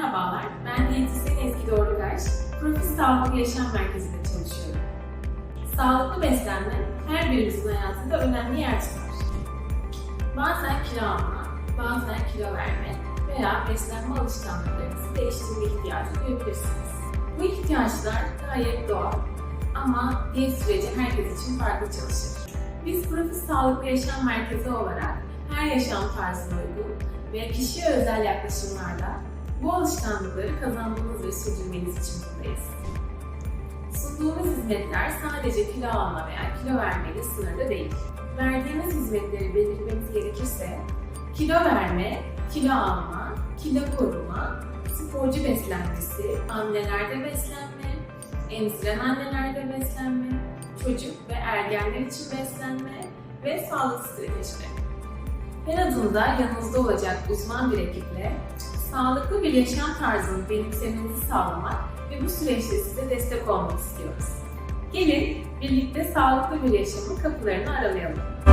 Merhabalar, ben diyetisyen Ezgi Doğrukaş. Profil Sağlıklı Yaşam Merkezi'nde çalışıyorum. Sağlıklı beslenme her birimizin hayatında önemli yer tutar. Bazen kilo alma, bazen kilo verme veya beslenme alışkanlıklarınızı değiştirme ihtiyacı duyabilirsiniz. Bu ihtiyaçlar gayet doğal ama diyet süreci herkes için farklı çalışır. Biz Profil Sağlıklı Yaşam Merkezi olarak her yaşam tarzına uygun ve kişiye özel yaklaşımlarla bu alışkanlıkları kazanmanız ve sürdürmeniz için buradayız. Sunduğumuz hizmetler sadece kilo alma veya kilo vermeyle sınırlı değil. Verdiğimiz hizmetleri belirtmemiz gerekirse kilo verme, kilo alma, kilo koruma, sporcu beslenmesi, annelerde beslenme, emziren annelerde beslenme, çocuk ve ergenler için beslenme ve sağlık stratejileri. Her adımda yanınızda olacak uzman bir ekiple sağlıklı bir yaşam tarzını benimsemenizi sağlamak ve bu süreçte size destek olmak istiyoruz. Gelin birlikte sağlıklı bir yaşamın kapılarını aralayalım.